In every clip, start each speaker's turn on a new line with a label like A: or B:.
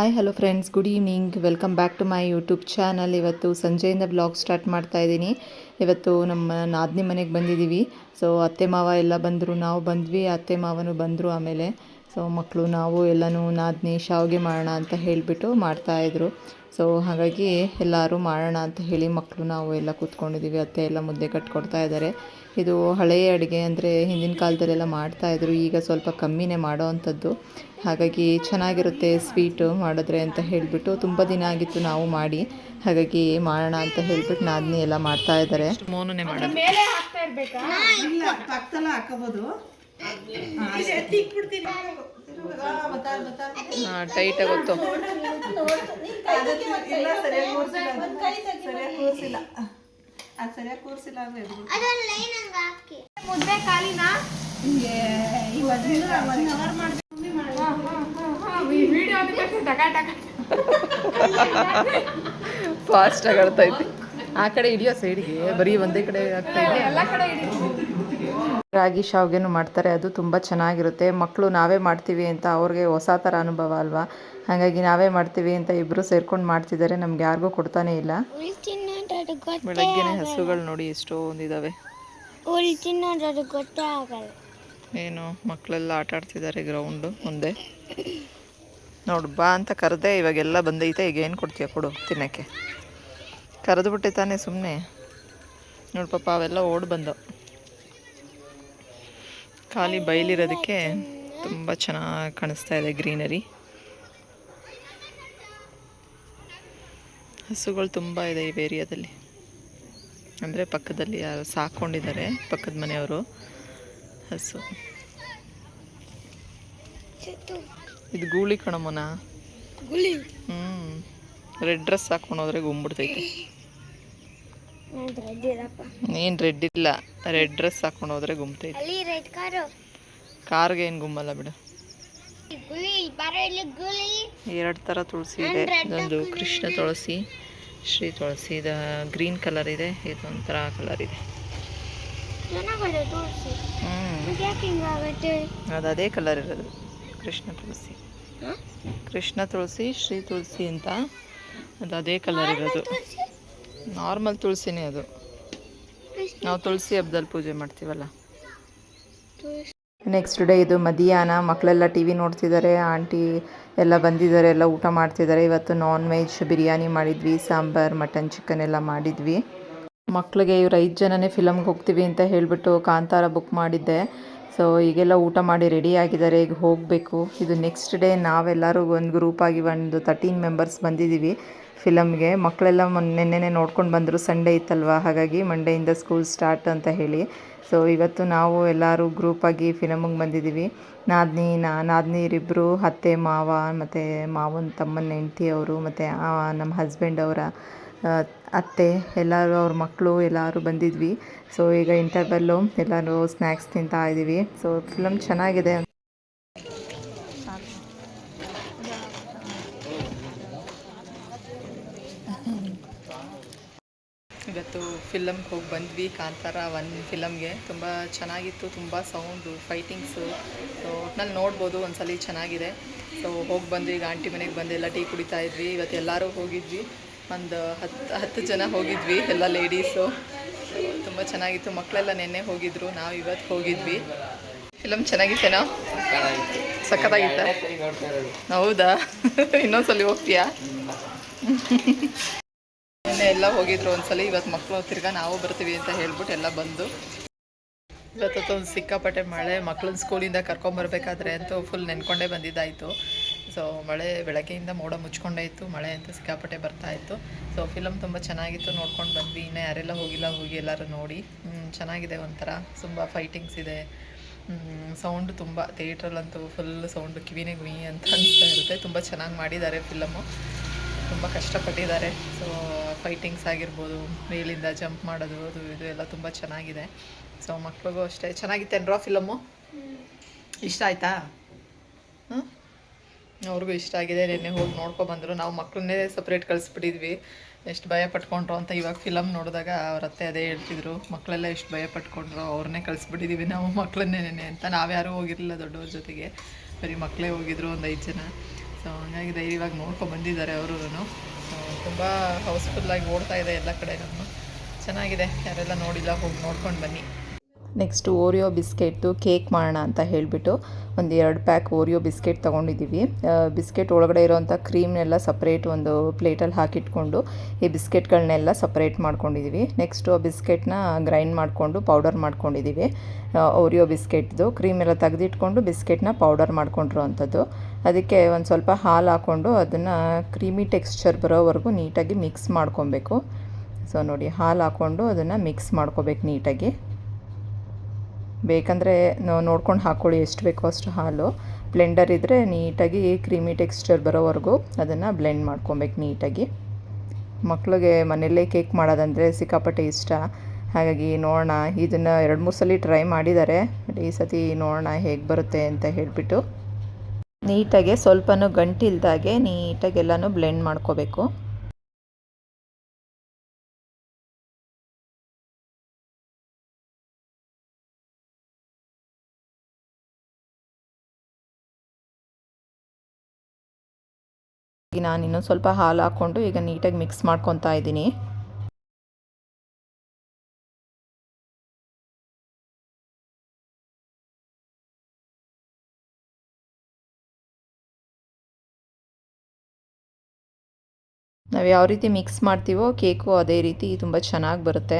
A: Hi hello friends good evening welcome back to my YouTube channel ಇವತ್ತು ಸಂಜೆಯಿಂದ blog start ಮಾಡ್ತಾ ಇದ್ದೀನಿ. ಇವತ್ತು ನಮ್ಮ ನಾದಿನಿ ಮನೆಗೆ ಬಂದಿದ್ದೀವಿ ಸೊ ಅತ್ತೆ ಮಾವ ಎಲ್ಲ ಬಂದರು. ನಾವು ಬಂದ್ವಿ. ಅತ್ತೆ ಮಾವನು ಬಂದರು ಆಮೇಲೆ. ಸೊ ಮಕ್ಕಳು ನಾವು ಎಲ್ಲನೂ ನಾದಿನಿ ಶಾವಿಗೆ ಮಾಡೋಣ ಅಂತ ಹೇಳಿಬಿಟ್ಟು ಮಾಡ್ತಾಯಿದ್ರು ಸೊ ಹಾಗಾಗಿ ಎಲ್ಲರೂ ಮಾಡೋಣ ಅಂತ ಹೇಳಿ ಮಕ್ಕಳು ನಾವು ಎಲ್ಲ ಕೂತ್ಕೊಂಡಿದ್ದೀವಿ ಅತ್ತೆ ಎಲ್ಲ ಮುದ್ದೆ ಕಟ್ಕೊಡ್ತಾ ಇದ್ದಾರೆ ಇದು ಹಳೆಯ ಅಡುಗೆ ಅಂದರೆ ಹಿಂದಿನ ಕಾಲದಲ್ಲೆಲ್ಲ ಮಾಡ್ತಾಯಿದ್ರು ಈಗ ಸ್ವಲ್ಪ ಕಮ್ಮಿನೇ ಮಾಡೋ ಅಂಥದ್ದು. ಹಾಗಾಗಿ ಚೆನ್ನಾಗಿರುತ್ತೆ ಸ್ವೀಟು ಮಾಡಿದ್ರೆ ಅಂತ ಹೇಳಿಬಿಟ್ಟು ತುಂಬ ದಿನ ಆಗಿತ್ತು ನಾವು ಮಾಡಿ. ಹಾಗಾಗಿ ಮಾಡೋಣ ಅಂತ ಹೇಳ್ಬಿಟ್ಟು ನಾದಿನಿ ಎಲ್ಲ ಮಾಡ್ತಾ ಇದ್ದಾರೆ. ಮೋನೇ ಮಾಡೋದು. ಟೈಟ್ ಆಗುತ್ತೋ
B: ಅದು ಸರಿಯಾಗಿ ಕೂರ್ಸಿಲ್ಲ ಅಂದ್ರೆ.
C: ಮುದ್ದೆ ಕಾಲಿನಾ
A: ಫಾಸ್ಟ್ ಆಗಿ ಆ ಕಡೆ ಹಿಡಿಯೋ ಸೈಡ್ಗೆ ಬರೀ ಒಂದೇ ಕಡೆ ಆಗ್ತಾ ಇದೆ.
C: ಎಲ್ಲ ಕಡೆ ಹಿಡಿತೀವಿ
A: ರಾಗಿ ಶಾವ್ಗೆನೂ ಮಾಡ್ತಾರೆ ಅದು ತುಂಬ ಚೆನ್ನಾಗಿರುತ್ತೆ. ಮಕ್ಕಳು ನಾವೇ ಮಾಡ್ತೀವಿ ಅಂತ ಅವ್ರಿಗೆ ಹೊಸ ಥರ ಅನುಭವ ಅಲ್ವಾ? ಹಾಗಾಗಿ ನಾವೇ ಮಾಡ್ತೀವಿ ಅಂತ ಇಬ್ಬರು ಸೇರ್ಕೊಂಡು ಮಾಡ್ತಿದ್ದಾರೆ ನಮ್ಗೆ ಯಾರಿಗೂ ಕೊಡ್ತಾನೆ ಇಲ್ಲ. ಬೆಳಗ್ಗೆನೆ ಹಸುಗಳು ನೋಡಿ ಎಷ್ಟೊಂದಿದ್ದಾವೆ
D: ತಿನ್ನೋದು ಗೊತ್ತೇ ಆಗಲ್ಲ.
A: ಏನು ಮಕ್ಕಳೆಲ್ಲ ಆಟ ಆಡ್ತಿದ್ದಾರೆ ಗ್ರೌಂಡು ಮುಂದೆ. ನೋಡು ಬಾ ಅಂತ ಕರೆದೆ ಇವಾಗೆಲ್ಲ ಬಂದೈತೆ ಈಗ ಏನು ಕೊಡ್ತೀಯ ಕೊಡು ತಿನ್ನೋಕ್ಕೆ. ಕರೆದು ಬಿಟ್ಟೆ ತಾನೇ ಸುಮ್ಮನೆ ನೋಡು ಪಾಪ ಅವೆಲ್ಲ ಓಡಿ ಬಂದವು ಖಾಲಿ ಬಯಲಿರೋದಕ್ಕೆ ತುಂಬ ಚೆನ್ನಾಗಿ ಕಾಣಿಸ್ತಾ ಇದೆ ಗ್ರೀನರಿ. ಹಸುಗಳು ತುಂಬ ಇದೆ ಈ ಏರಿಯಾದಲ್ಲಿ. ಅಂದರೆ ಪಕ್ಕದಲ್ಲಿ ಯಾರು ಸಾಕೊಂಡಿದ್ದಾರೆ ಪಕ್ಕದ ಮನೆಯವರು ಹಸು. ಇದು ಗೂಳಿ ಕಣಮ್ಮನ?
D: ಗುಳಿ.
A: ಹ್ಞೂ ರೆಡ್ ಡ್ರೆಸ್ ಹಾಕೊಂಡು ಹೋದ್ರೆ ಗುಂಬಿಡ್ತೈತೆ. ಏನು ರೆಡ್ ಇಲ್ಲ ರೆಡ್ ಡ್ರೆಸ್ ಹಾಕೊಂಡು ಹೋದ್ರೆ ಗುಂಬ್ತೈತೆ. ಕಾರ್ಗೆ ಏನು ಗುಮ್ಮಲ್ಲ ಬಿಡು
D: ಗುಳಿ ಬರೋ ಇಲ್ಲಿ ಗುಳಿ
A: ಎರಡು ಥರ ತುಳಸಿ ಇದೆ. ಇದೊಂದು ಕೃಷ್ಣ ತುಳಸಿ ಶ್ರೀ ತುಳಸಿ. ಇದು ಗ್ರೀನ್ ಕಲರ್ ಇದೆ. ಇದೊಂಥರ ಕಲರ್ ಇದೆ. ಅದು ಅದೇ ಕಲರ್ ಇರೋದು. ಕೃಷ್ಣ ತುಳಸಿ.
D: ಹ?
A: ಕೃಷ್ಣ ತುಳಸಿ ಶ್ರೀ ತುಳಸಿ ಅಂತ ಅದು ಅದೇ ಕಲರ್ ಇರೋದು. ನಾರ್ಮಲ್ ತುಳಸಿನೇ ಅದು. ನಾವು ತುಳಸಿ ಹಬ್ಬದಲ್ಲಿ ಪೂಜೆ ಮಾಡ್ತೀವಲ್ಲ. ನೆಕ್ಸ್ಟ್ ಡೇ ಇದು ಮಧ್ಯಾಹ್ನ ಮಕ್ಕಳೆಲ್ಲ ಟಿ ವಿ ನೋಡ್ತಿದ್ದಾರೆ ಆಂಟಿ ಎಲ್ಲ ಬಂದಿದ್ದಾರೆ ಎಲ್ಲ ಊಟ ಮಾಡ್ತಿದ್ದಾರೆ ಇವತ್ತು ನಾನ್ ವೆಜ್ ಬಿರಿಯಾನಿ ಮಾಡಿದ್ವಿ, ಸಾಂಬಾರ್ ಮಟನ್ ಚಿಕನ್ ಎಲ್ಲ ಮಾಡಿದ್ವಿ. ಮಕ್ಕಳಿಗೆ ಇವ್ರು ಐದು ಜನನೇ ಫಿಲಮ್ಗೆ ಹೋಗ್ತೀವಿ ಅಂತ ಹೇಳಿಬಿಟ್ಟು ಕಾಂತಾರ ಬುಕ್ ಮಾಡಿದ್ದೆ. ಸೊ ಈಗೆಲ್ಲ ಊಟ ಮಾಡಿ ರೆಡಿ ಆಗಿದ್ದಾರೆ, ಈಗ ಹೋಗಬೇಕು. ಇದು ನೆಕ್ಸ್ಟ್ ಡೇ ನಾವೆಲ್ಲರೂ ಒಂದು ಗ್ರೂಪಾಗಿ ಒಂದು ತರ್ಟೀನ್ ಮೆಂಬರ್ಸ್ ಬಂದಿದ್ದೀವಿ ಫಿಲಮ್ಗೆ. ಮಕ್ಕಳೆಲ್ಲ ಮೊನ್ನೆ, ನೆನ್ನೆನೇ ನೋಡ್ಕೊಂಡು ಬಂದರು ಸಂಡೇ ಇತ್ತಲ್ವ? ಹಾಗಾಗಿ ಮಂಡೆಯಿಂದ ಸ್ಕೂಲ್ ಸ್ಟಾರ್ಟ್ ಅಂತ ಹೇಳಿ. ಸೊ ಇವತ್ತು ನಾವು ಎಲ್ಲರೂ ಗ್ರೂಪಾಗಿ ಫಿಲಮಿಗೆ ಬಂದಿದ್ದೀವಿ. ನಾದ್ನಿ, ನಾ ನಾದ್ನೀರಿಬ್ಬರು ಅತ್ತೆ, ಮಾವ, ಮತ್ತು ಮಾವನ, ತಮ್ಮನ, ಹೆಂಡತಿ ಅವರು, ಮತ್ತು ನಮ್ಮ ಹಸ್ಬೆಂಡ್ ಅವರ ಅತ್ತೆ, ಎಲ್ಲರೂ ಅವ್ರ ಮಕ್ಕಳು ಎಲ್ಲರೂ ಬಂದಿದ್ವಿ. ಸೊ ಈಗ ಇಂಟರ್ವೆಲ್ಲು ಎಲ್ಲರೂ ಸ್ನ್ಯಾಕ್ಸ್ ತಿಂತಾ ಇದ್ದೀವಿ ಸೊ ಫಿಲಮ್ ಚೆನ್ನಾಗಿದೆ ಇವತ್ತು ಫಿಲಮ್ಗೆ ಹೋಗಿ ಬಂದ್ವಿ, ಕಾಂತಾರ ಒನ್ ಫಿಲಮ್ಗೆ ತುಂಬ ಚೆನ್ನಾಗಿತ್ತು, ತುಂಬ ಸೌಂಡು ಫೈಟಿಂಗ್ಸು ಸೊ ಒಟ್ನಲ್ಲಿ ನೋಡ್ಬೋದು, ಒಂದ್ಸಲಿ ಚೆನ್ನಾಗಿದೆ. ಸೊ ಹೋಗಿ ಬಂದ್ವಿ, ಈಗ ಆಂಟಿ ಮನೆಗೆ ಬಂದು ಎಲ್ಲ ಟೀ ಕುಡಿತಾ ಇದ್ವಿ. ಇವತ್ತು ಎಲ್ಲರೂ ಹೋಗಿದ್ವಿ. ಒಂದು ಹತ್ತು ಹತ್ತು ಜನ ಹೋಗಿದ್ವಿ, ಎಲ್ಲ ಲೇಡೀಸು ತುಂಬ ಚೆನ್ನಾಗಿತ್ತು. ಮಕ್ಕಳೆಲ್ಲ ನೆನ್ನೆ ಹೋಗಿದ್ರು. ನಾವು ಇವತ್ತು ಹೋಗಿದ್ವಿ. ಫಿಲಮ್ ಚೆನ್ನಾಗಿತ್ತೇನೋ? ಸಖತ್ತಾಗಿತ್ತ? ಹೌದಾ? ಇನ್ನೊಂದ್ಸಲಿ ಹೋಗ್ತೀಯಾ? ನಿನ್ನೆ ಎಲ್ಲ ಹೋಗಿದ್ರು. ಒಂದ್ಸಲಿ ಇವತ್ತು ಮಕ್ಕಳು ತಿರ್ಗಾ ನಾವು ಬರ್ತೀವಿ ಅಂತ ಹೇಳ್ಬಿಟ್ಟು ಎಲ್ಲ ಬಂದು. ಇವತ್ತೊಂದು ಸಿಕ್ಕಾಪಟ್ಟೆ ಮಳೆ. ಮಕ್ಳನ್ನ ಸ್ಕೂಲಿಂದ ಕರ್ಕೊಂಬರ್ಬೇಕಾದ್ರೆ ಅಂತೂ ಫುಲ್ ನೆನ್ಕೊಂಡೇ ಬಂದಿದ್ದಾಯಿತು. ಸೊ ಮಳೆ ಬೆಳಗ್ಗೆಯಿಂದ ಮೋಡ ಮುಚ್ಕೊಂಡಾಯಿತು ಇತ್ತು ಮಳೆ ಅಂತ ಸಿಕ್ಕಾಪಟ್ಟೆ ಬರ್ತಾ ಇತ್ತು. ಸೊ ಫಿಲಮ್ ತುಂಬ ಚೆನ್ನಾಗಿತ್ತು ನೋಡ್ಕೊಂಡು ಬಂದ್ವಿ. ಇನ್ನೂ ಯಾರೆಲ್ಲ ಹೋಗಿಲ್ಲ ಹೋಗಿ ಎಲ್ಲರೂ ನೋಡಿ. ಚೆನ್ನಾಗಿದೆ ಒಂಥರ. ತುಂಬ ಫೈಟಿಂಗ್ಸ್ ಇದೆ. ಸೌಂಡ್ ತುಂಬ ಥಿಯೇಟ್ರಲ್ಲಂತೂ ಫುಲ್ ಸೌಂಡು ಕಿವಿನೇ ಗುಯಿ ಅಂತ ಅನಿಸ್ತಾ ಇರುತ್ತೆ. ತುಂಬ ಚೆನ್ನಾಗಿ ಮಾಡಿದ್ದಾರೆ ಫಿಲಮು ತುಂಬ ಕಷ್ಟಪಟ್ಟಿದ್ದಾರೆ. ಸೊ ಫೈಟಿಂಗ್ಸ್ ಆಗಿರ್ಬೋದು ಮೇಲಿಂದ ಜಂಪ್ ಮಾಡೋದು ಅದು ಇದು ಎಲ್ಲ ತುಂಬ ಚೆನ್ನಾಗಿದೆ. ಸೊ ಮಕ್ಳಿಗೂ ಅಷ್ಟೇ. ಚೆನ್ನಾಗಿತ್ತೇನ್ರೋ ಫಿಲಮು ಇಷ್ಟ ಆಯ್ತಾ? ಹ್ಞೂ ಅವ್ರಿಗೂ ಇಷ್ಟ ಆಗಿದೆ, ನಿನ್ನೆ ಹೋಗಿ ನೋಡ್ಕೊಬಂದರು ನಾವು ಮಕ್ಕಳನ್ನೇ ಸಪ್ರೇಟ್ ಕಳಿಸ್ಬಿಟ್ಟಿದ್ವಿ. ಎಷ್ಟು ಭಯ ಪಟ್ಕೊಂಡ್ರು ಅಂತ ಇವಾಗ ಫಿಲಮ್ ನೋಡಿದಾಗ ಅವ್ರ ಅತ್ತೆ ಅದೇ ಹೇಳ್ತಿದ್ರು. ಮಕ್ಕಳೆಲ್ಲ ಎಷ್ಟು ಭಯ ಪಟ್ಕೊಂಡ್ರು, ಅವ್ರನ್ನೇ ಕಳಿಸ್ಬಿಟ್ಟಿದ್ದೀವಿ ನಾವು ಮಕ್ಕಳನ್ನೇ ನೆನೆ ಅಂತ. ನಾವ್ಯಾರೂ ಹೋಗಿರಲಿಲ್ಲ ದೊಡ್ಡವ್ರ ಜೊತೆಗೆ. ಬರೀ ಮಕ್ಕಳೇ ಹೋಗಿದ್ರು ಒಂದು ಐದು ಜನ. ಸೊ ಹಂಗಾಗಿ ಧೈರ್ಯವಾಗಿ ನೋಡ್ಕೊಂಡು ಬಂದಿದ್ದಾರೆ ಅವರು ಸೊ ತುಂಬ ಹೌಸ್ಫುಲ್ಲಾಗಿ ಓಡ್ತಾ ಇದೆ ಎಲ್ಲ ಕಡೆನೂ ಚೆನ್ನಾಗಿದೆ. ಯಾರೆಲ್ಲ ನೋಡಿಲ್ಲ ಹೋಗಿ ನೋಡ್ಕೊಂಡು ಬನ್ನಿ. ನೆಕ್ಸ್ಟು ಓರಿಯೋ ಬಿಸ್ಕೆಟ್ದು ಕೇಕ್ ಮಾಡೋಣ ಅಂತ ಹೇಳಿಬಿಟ್ಟು ಒಂದು ಎರಡು ಪ್ಯಾಕ್ ಓರಿಯೋ ಬಿಸ್ಕೆಟ್ ತೊಗೊಂಡಿದ್ದೀವಿ. ಬಿಸ್ಕೆಟ್ ಒಳಗಡೆ ಇರೋವಂಥ ಕ್ರೀಮ್ನೆಲ್ಲ ಸಪ್ರೇಟ್ ಒಂದು ಪ್ಲೇಟಲ್ಲಿ ಹಾಕಿಟ್ಕೊಂಡು ಈ ಬಿಸ್ಕೆಟ್ಗಳನ್ನೆಲ್ಲ ಸಪ್ರೇಟ್ ಮಾಡ್ಕೊಂಡಿದ್ದೀವಿ. ನೆಕ್ಸ್ಟು ಆ ಬಿಸ್ಕೆಟ್ನ ಗ್ರೈಂಡ್ ಮಾಡಿಕೊಂಡು ಪೌಡರ್ ಮಾಡ್ಕೊಂಡಿದ್ದೀವಿ. ಓರಿಯೋ ಬಿಸ್ಕೆಟ್ದು ಕ್ರೀಮ್ ಎಲ್ಲ ತೆಗೆದಿಟ್ಕೊಂಡು ಬಿಸ್ಕೆಟ್ನ ಪೌಡರ್ ಮಾಡ್ಕೊಂಡಿರೋ ಅಂಥದ್ದು ಅದಕ್ಕೆ ಒಂದು ಸ್ವಲ್ಪ ಹಾಲು ಹಾಕ್ಕೊಂಡು ಅದನ್ನು ಕ್ರೀಮಿ ಟೆಕ್ಸ್ಚರ್ ಬರೋವರೆಗೂ ನೀಟಾಗಿ ಮಿಕ್ಸ್ ಮಾಡ್ಕೊಬೇಕು. ಸೊ ನೋಡಿ, ಹಾಲು ಹಾಕ್ಕೊಂಡು ಅದನ್ನು ಮಿಕ್ಸ್ ಮಾಡ್ಕೋಬೇಕು ನೀಟಾಗಿ. ಬೇಕಂದರೆ ನೋಡ್ಕೊಂಡು ಹಾಕ್ಕೊಳ್ಳಿ ಎಷ್ಟು ಬೇಕೋ ಅಷ್ಟು ಹಾಲು. ಬ್ಲೆಂಡರ್ ಇದ್ದರೆ ನೀಟಾಗಿ ಕ್ರೀಮಿ ಟೆಕ್ಸ್ಚರ್ ಬರೋವರೆಗೂ ಅದನ್ನು ಬ್ಲೆಂಡ್ ಮಾಡ್ಕೊಬೇಕು ನೀಟಾಗಿ. ಮಕ್ಕಳಿಗೆ ಮನೆಯಲ್ಲೇ ಕೇಕ್ ಮಾಡೋದಂದರೆ ಸಿಕ್ಕಾಪಟ್ಟೆ ಇಷ್ಟ. ಹಾಗಾಗಿ ನೋಡೋಣ. ಇದನ್ನು ಎರಡು, ಮೂರು ಸಲ ಟ್ರೈ ಮಾಡಿದ್ದಾರೆ. ಬಟ್ ಈ ಸತಿ ನೋಡೋಣ ಹೇಗೆ ಬರುತ್ತೆ ಅಂತ ಹೇಳಿಬಿಟ್ಟು. ನೀಟಾಗೆ ಸ್ವಲ್ಪನೂ ಗಂಟಿಲ್ದಾಗೆ ನೀಟಾಗಿ ಎಲ್ಲನೂ ಬ್ಲೆಂಡ್ ಮಾಡ್ಕೋಬೇಕು. ನಾನು ಇನ್ನೊಂದು ಸ್ವಲ್ಪ ಹಾಲು ಹಾಕ್ಕೊಂಡು ಈಗ ನೀಟಾಗಿ ಮಿಕ್ಸ್ ಮಾಡ್ಕೊತಾ ಇದ್ದೀನಿ. ನಾವು ಯಾವ ರೀತಿ ಮಿಕ್ಸ್ ಮಾಡ್ತೀವೋ ಕೇಕು ಅದೇ ರೀತಿ ತುಂಬ ಚೆನ್ನಾಗಿ ಬರುತ್ತೆ.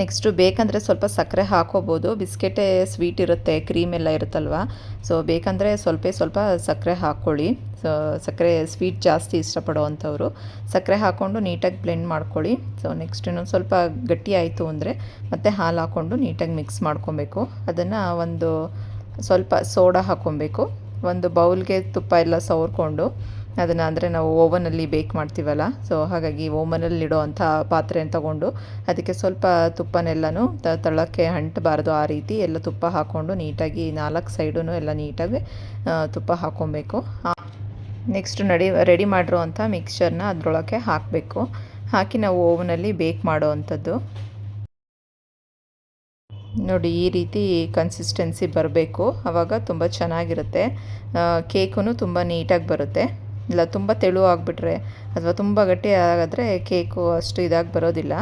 A: ನೆಕ್ಸ್ಟು ಬೇಕಂದರೆ ಸ್ವಲ್ಪ ಸಕ್ಕರೆ ಹಾಕೋಬೋದು ಬಿಸ್ಕೆಟೇ ಸ್ವೀಟ್ ಇರುತ್ತೆ ಕ್ರೀಮ್ ಎಲ್ಲ ಇರುತ್ತಲ್ವ? ಸೊ ಬೇಕಂದರೆ ಸ್ವಲ್ಪ ಸ್ವಲ್ಪ ಸಕ್ಕರೆ ಹಾಕ್ಕೊಳ್ಳಿ. ಸೊ ಸಕ್ಕರೆ ಸ್ವೀಟ್ ಜಾಸ್ತಿ ಇಷ್ಟಪಡೋ ಅಂಥವ್ರು ಸಕ್ಕರೆ ಹಾಕ್ಕೊಂಡು ನೀಟಾಗಿ ಬ್ಲೆಂಡ್ ಮಾಡ್ಕೊಳ್ಳಿ. ಸೊ ನೆಕ್ಸ್ಟ್ ಇನ್ನೊಂದು ಸ್ವಲ್ಪ ಗಟ್ಟಿ ಆಯಿತು ಅಂದರೆ ಮತ್ತೆ ಹಾಲು ಹಾಕ್ಕೊಂಡು ನೀಟಾಗಿ ಮಿಕ್ಸ್ ಮಾಡ್ಕೊಬೇಕು. ಅದನ್ನು ಒಂದು ಸ್ವಲ್ಪ ಸೋಡಾ ಹಾಕ್ಕೊಬೇಕು. ಒಂದು ಬೌಲ್ಗೆ ತುಪ್ಪ ಎಲ್ಲ ಸವರ್ಕೊಂಡು. ಅದನ್ನು ಅಂದರೆ ನಾವು ಓವನಲ್ಲಿ ಬೇಕ್ ಮಾಡ್ತೀವಲ್ಲ. ಸೊ ಹಾಗಾಗಿ ಓವನಲ್ಲಿ ಇಡೋವಂಥ ಪಾತ್ರೆನ ತಗೊಂಡು ಅದಕ್ಕೆ ಸ್ವಲ್ಪ ತುಪ್ಪನೆಲ್ಲನೂ ತಳಕ್ಕೆ ಅಂಟಬಾರ್ದು ಆ ರೀತಿ. ಎಲ್ಲ ತುಪ್ಪ ಹಾಕ್ಕೊಂಡು ನೀಟಾಗಿ ನಾಲ್ಕು ಸೈಡೂ ಎಲ್ಲ ನೀಟಾಗಿ ತುಪ್ಪ ಹಾಕ್ಕೊಬೇಕು ನೆಕ್ಸ್ಟ್ ನಡಿ, ರೆಡಿ ಮಾಡಿರೋ ಅಂಥ ಮಿಕ್ಸ್ಚರ್ನ ಅದರೊಳಗೆ ಹಾಕಬೇಕು. ಹಾಕಿ ನಾವು ಓವನಲ್ಲಿ ಬೇಕ್ ಮಾಡೋ ಅಂಥದ್ದು. ನೋಡಿ, ಈ ರೀತಿ ಕನ್ಸಿಸ್ಟೆನ್ಸಿ ಬರಬೇಕು. ಆವಾಗ ತುಂಬ ಚೆನ್ನಾಗಿರುತ್ತೆ. ಕೇಕು ತುಂಬ ನೀಟಾಗಿ ಬರುತ್ತೆ. ಇಲ್ಲ, ತುಂಬ ತೆಳು ಆಗಿಬಿಟ್ರೆ ಅಥವಾ ತುಂಬ ಗಟ್ಟಿ ಆಗಿದ್ರೆ ಕೇಕು ಅಷ್ಟು ಇದಾಗಿ ಬರೋದಿಲ್ಲ.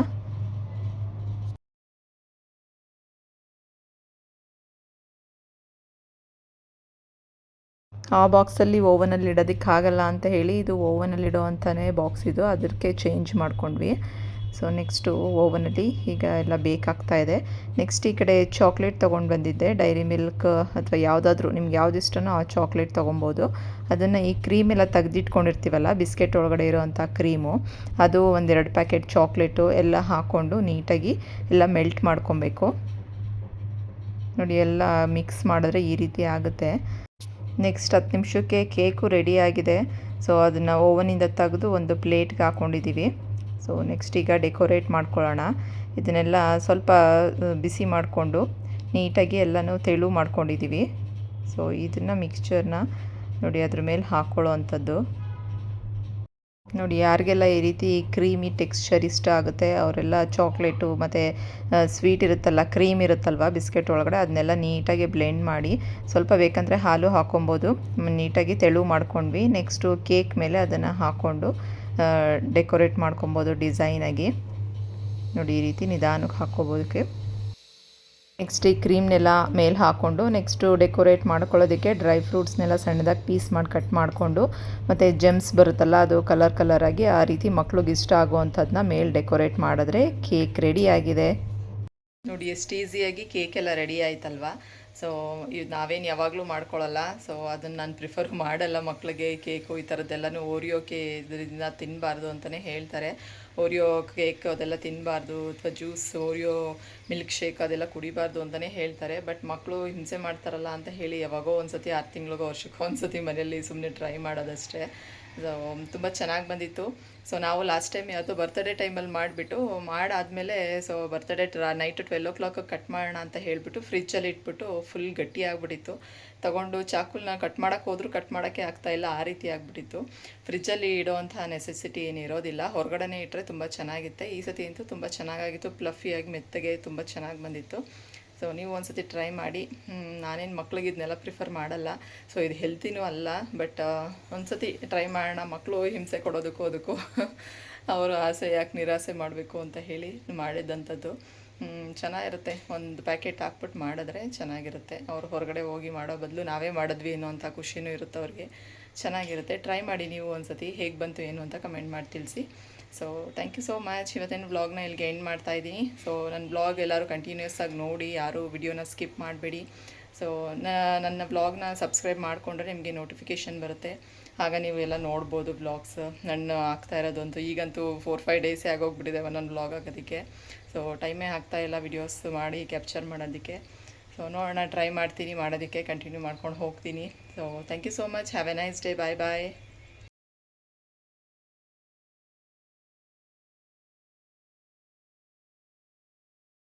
A: ಆ ಬಾಕ್ಸಲ್ಲಿ ಓವನಲ್ಲಿ ಇಡೋದಕ್ಕಾಗಲ್ಲ ಅಂತ ಹೇಳಿ, ಇದು ಓವನಲ್ಲಿ ಅಂತಾನೆ ಬಾಕ್ಸ್ ಇದು. ಅದಕ್ಕೆ ಚೇಂಜ್ ಮಾಡ್ಕೊಂಡ್ವಿ. ಸೊ ನೆಕ್ಸ್ಟು ಓವನಲ್ಲಿ ಈಗ ಎಲ್ಲ ಬೇಕಾಗ್ತಾ ಇದೆ. ನೆಕ್ಸ್ಟ್ ಈ ಕಡೆ ಚಾಕ್ಲೇಟ್ ತೊಗೊಂಡು ಬಂದಿದ್ದೆ. ಡೈರಿ ಮಿಲ್ಕ್ ಅಥವಾ ಯಾವುದಾದ್ರೂ ನಿಮ್ಗೆ ಯಾವ್ದು ಇಷ್ಟನೋ ಆ ಚಾಕ್ಲೇಟ್ ತೊಗೊಬೋದು. ಅದನ್ನು ಈ ಕ್ರೀಮ್ ಎಲ್ಲ ತೆಗೆದಿಟ್ಕೊಂಡಿರ್ತೀವಲ್ಲ ಬಿಸ್ಕೆಟ್ ಒಳಗಡೆ ಇರೋವಂಥ ಕ್ರೀಮು ಅದು ಒಂದೆರಡು ಪ್ಯಾಕೆಟ್ ಚಾಕ್ಲೇಟು ಎಲ್ಲ ಹಾಕ್ಕೊಂಡು ನೀಟಾಗಿ ಎಲ್ಲ ಮೆಲ್ಟ್ ಮಾಡ್ಕೊಬೇಕು. ನೋಡಿ, ಎಲ್ಲ ಮಿಕ್ಸ್ ಮಾಡಿದ್ರೆ ಈ ರೀತಿ ಆಗುತ್ತೆ. ನೆಕ್ಸ್ಟ್ ಹತ್ತು ನಿಮಿಷಕ್ಕೆ ಕೇಕು ರೆಡಿ ಆಗಿದೆ. ಸೊ ಅದನ್ನು ಓವನಿಂದ ತೆಗೆದು ಒಂದು ಪ್ಲೇಟ್ಗೆ ಹಾಕ್ಕೊಂಡಿದ್ದೀವಿ ಸೊ ನೆಕ್ಸ್ಟ್ ಈಗ ಡೆಕೋರೇಟ್ ಮಾಡ್ಕೊಳ್ಳೋಣ. ಇದನ್ನೆಲ್ಲ ಸ್ವಲ್ಪ ಬಿಸಿ ಮಾಡಿಕೊಂಡು ನೀಟಾಗಿ ಎಲ್ಲನೂ ತೆಳು ಮಾಡ್ಕೊಂಡಿದ್ದೀವಿ ಸೊ ಇದನ್ನು ಮಿಕ್ಸ್ಚರ್ನ ನೋಡಿ ಅದ್ರ ಮೇಲೆ ಹಾಕ್ಕೊಳ್ಳೋ ಅಂಥದ್ದು ನೋಡಿ, ಯಾರಿಗೆಲ್ಲ ಈ ರೀತಿ ಕ್ರೀಮಿ ಟೆಕ್ಸ್ಚರ್ ಇಷ್ಟ ಆಗುತ್ತೆ, ಅವರೆಲ್ಲ ಚಾಕ್ಲೇಟು ಮತ್ತು ಸ್ವೀಟ್ ಇರುತ್ತಲ್ಲ ಕ್ರೀಮ್ ಇರುತ್ತಲ್ವ ಬಿಸ್ಕೆಟ್ ಒಳಗಡೆ ಅದನ್ನೆಲ್ಲ ನೀಟಾಗಿ ಬ್ಲೆಂಡ್ ಮಾಡಿ ಸ್ವಲ್ಪ ಬೇಕಂದರೆ ಹಾಲು ಹಾಕೊಬೋದು. ನೀಟಾಗಿ ತೆಳು ಮಾಡ್ಕೊಂಡ್ವಿ. ನೆಕ್ಸ್ಟು ಕೇಕ್ ಮೇಲೆ ಅದನ್ನು ಹಾಕ್ಕೊಂಡು ಡೆಕೋರೇಟ್ ಮಾಡ್ಕೊಬೋದು ಡಿಸೈನಾಗಿ ನೋಡಿ, ಈ ರೀತಿ ನಿಧಾನಕ್ಕೆ ಹಾಕ್ಕೋಬೋದಕ್ಕೆ. ನೆಕ್ಸ್ಟ್ ಈ ಕ್ರೀಮ್ನೆಲ್ಲ ಮೇಲೆ ಹಾಕ್ಕೊಂಡು ನೆಕ್ಸ್ಟು ಡೆಕೋರೇಟ್ ಮಾಡ್ಕೊಳ್ಳೋದಕ್ಕೆ ಡ್ರೈ ಫ್ರೂಟ್ಸ್ನೆಲ್ಲ ಸಣ್ಣದಾಗಿ ಪೀಸ್ ಮಾಡಿ ಕಟ್ ಮಾಡಿಕೊಂಡು, ಮತ್ತು ಜೆಮ್ಸ್ ಬರುತ್ತಲ್ಲ, ಅದು ಕಲರ್ ಕಲರಾಗಿ ಆ ರೀತಿ ಮಕ್ಳಿಗೆ ಇಷ್ಟ ಆಗುವಂಥದ್ದನ್ನ ಮೇಲೆ ಡೆಕೋರೇಟ್ ಮಾಡಿದ್ರೆ ಕೇಕ್ ರೆಡಿ ಆಗಿದೆ. ನೋಡಿ, ಎಷ್ಟು ಈಸಿಯಾಗಿ ಕೇಕ್ ಎಲ್ಲ ರೆಡಿ ಆಯ್ತಲ್ವಾ? ಸೊ ಇದು ನಾವೇನು ಯಾವಾಗಲೂ ಮಾಡ್ಕೊಳ್ಳಲ್ಲ ಸೊ ಅದನ್ನು ನಾನು ಪ್ರಿಫರ್ ಮಾಡಲ್ಲ ಮಕ್ಕಳಿಗೆ ಕೇಕು ಈ ಥರದ್ದೆಲ್ಲನೂ ಓರಿಯೋ ಕೇ ಇದರಿಂದ ತಿನ್ನಬಾರ್ದು ಅಂತಲೇ ಹೇಳ್ತಾರೆ. ಓರಿಯೋ ಕೇಕ್ ಅದೆಲ್ಲ ತಿನ್ನಬಾರ್ದು ಅಥವಾ ಜ್ಯೂಸ್ ಓರಿಯೋ ಮಿಲ್ಕ್ ಶೇಕ್ ಅದೆಲ್ಲ ಕುಡಿಬಾರ್ದು ಅಂತಲೇ ಹೇಳ್ತಾರೆ. ಬಟ್ ಮಕ್ಕಳು ಹಿಂಸೆ ಮಾಡ್ತಾರಲ್ಲ ಅಂತ ಹೇಳಿ ಯಾವಾಗೋ ಒಂದು ಸತಿ ಆರು ತಿಂಗಳಿಗೋ ವರ್ಷಕ್ಕೋ ಒಂದು ಮನೆಯಲ್ಲಿ ಸುಮ್ಮನೆ ಟ್ರೈ ಮಾಡೋದಷ್ಟೇ. ಸೊ ತುಂಬ ಚೆನ್ನಾಗಿ ಬಂದಿತ್ತು. ಸೊ ನಾವು ಲಾಸ್ಟ್ ಟೈಮ್ ಯಾವುದು ಬರ್ತ್ಡೇ ಟೈಮಲ್ಲಿ ಮಾಡಿಬಿಟ್ಟು, ಮಾಡಾದಮೇಲೆ ಸೊ ಬರ್ತ್ಡೇ ನೈಟ್ ಟ್ವೆಲ್ ಓ ಕ್ಲಾಕಿಗೆ ಕಟ್ ಮಾಡೋಣ ಅಂತ ಹೇಳಿಬಿಟ್ಟು ಫ್ರಿಜ್ಜಲ್ಲಿ ಇಟ್ಬಿಟ್ಟು ಫುಲ್ ಗಟ್ಟಿ ಆಗಿಬಿಟ್ಟಿತ್ತು. ತಗೊಂಡು ಚಾಕುಲ್ನ ಕಟ್ ಮಾಡೋಕ್ಕೆ ಹೋದ್ರೂ ಕಟ್ ಮಾಡೋಕ್ಕೆ ಆಗ್ತಾಯಿಲ್ಲ ಆ ರೀತಿ ಆಗಿಬಿಟ್ಟಿತ್ತು. ಫ್ರಿಜ್ಜಲ್ಲಿ ಇಡೋವಂಥ ನೆಸೆಸಿಟಿ ಏನು ಇರೋದಿಲ್ಲ. ಹೊರಗಡೆನೇ ಇಟ್ಟರೆ ತುಂಬ ಚೆನ್ನಾಗಿತ್ತೆ. ಈ ಸತಿ ಅಂತೂ ತುಂಬ ಚೆನ್ನಾಗಾಗಿತ್ತು. ಪ್ಲಫಿಯಾಗಿ ಮೆತ್ತಗೆ ತುಂಬ ಚೆನ್ನಾಗಿ ಬಂದಿತ್ತು. ಸೊ ನೀವು ಒಂದ್ಸತಿ ಟ್ರೈ ಮಾಡಿ. ನಾನೇನು ಮಕ್ಳಿಗೆ ಇದನ್ನೆಲ್ಲ ಪ್ರಿಫರ್ ಮಾಡಲ್ಲ. ಸೊ ಇದು ಹೆಲ್ತಿನೂ ಅಲ್ಲ. ಬಟ್ ಒಂದ್ಸತಿ ಟ್ರೈ ಮಾಡೋಣ. ಮಕ್ಕಳು ಹಿಂಸೆ ಕೊಡೋದಕ್ಕೂ ಅದಕ್ಕೂ. ಅವರು ಆಸೆ ಯಾಕೆ ನಿರಾಸೆ ಮಾಡಬೇಕು ಅಂತ ಹೇಳಿ ಮಾಡಿದ್ದಂಥದ್ದು ಹ್ಮ್, ಚೆನ್ನಾಗಿರುತ್ತೆ. ಒಂದು ಪ್ಯಾಕೆಟ್ ಹಾಕ್ಬಿಟ್ಟು ಮಾಡಿದ್ರೆ ಚೆನ್ನಾಗಿರುತ್ತೆ. ಅವ್ರು ಹೊರಗಡೆ ಹೋಗಿ ಮಾಡೋ ಬದಲು ನಾವೇ ಮಾಡಿದ್ವಿ ಅನ್ನೋ ಅಂಥ ಖುಷಿನೂ ಇರುತ್ತೆ ಅವ್ರಿಗೆ. ಚೆನ್ನಾಗಿರುತ್ತೆ. ಟ್ರೈ ಮಾಡಿ ನೀವು ಒಂದ್ಸತಿ ಹೇಗೆ ಬಂತು ಏನು ಅಂತ ಕಮೆಂಟ್ ಮಾಡಿ ತಿಳಿಸಿ. So thank you so much ಇವತ್ತಿನ ವ್ಲಾಗ್ನ ಇಲ್ಲಿಗೆ ಎಂಡ್ ಮಾಡ್ತಾ ಇದ್ದೀನಿ. ಸೊ ನನ್ನ ಬ್ಲಾಗ್ ಎಲ್ಲರೂ ಕಂಟಿನ್ಯೂಸ್ ಆಗಿ ನೋಡಿ, ಯಾರು ವಿಡಿಯೋನ ಸ್ಕಿಪ್ ಮಾಡಬೇಡಿ. ಸೊ ನನ್ನ ವ್ಲಾಗ್ನ ಸಬ್ಸ್ಕ್ರೈಬ್ ಮಾಡಿಕೊಂಡ್ರೆ ನಿಮಗೆ ನೋಟಿಫಿಕೇಷನ್ ಬರುತ್ತೆ. ಆಗ ನೀವೆಲ್ಲ ನೋಡ್ಬೋದು ಬ್ಲಾಗ್ಸ್ ನನ್ನ ಆಗ್ತಾ ಇರೋದಂತೂ ಈಗಂತೂ ಫೋರ್ ಫೈವ್ ಡೇಸೇ ಆಗೋಗ್ಬಿಟ್ಟಿದೆ ಒಂದೊಂದು ಬ್ಲಾಗ್ ಆಗೋದಕ್ಕೆ ಸೊ ಟೈಮೇ ಆಗ್ತಾ ಇಲ್ಲ ವಿಡಿಯೋಸ್ ಮಾಡಿ ಕ್ಯಾಪ್ಚರ್ ಮಾಡೋದಕ್ಕೆ. ಸೊ ನೋಡೋಣ ಟ್ರೈ ಮಾಡ್ತೀನಿ, ಮಾಡೋದಕ್ಕೆ ಕಂಟಿನ್ಯೂ ಮಾಡ್ಕೊಂಡು ಹೋಗ್ತೀನಿ. So thank you so much have a nice day bye bye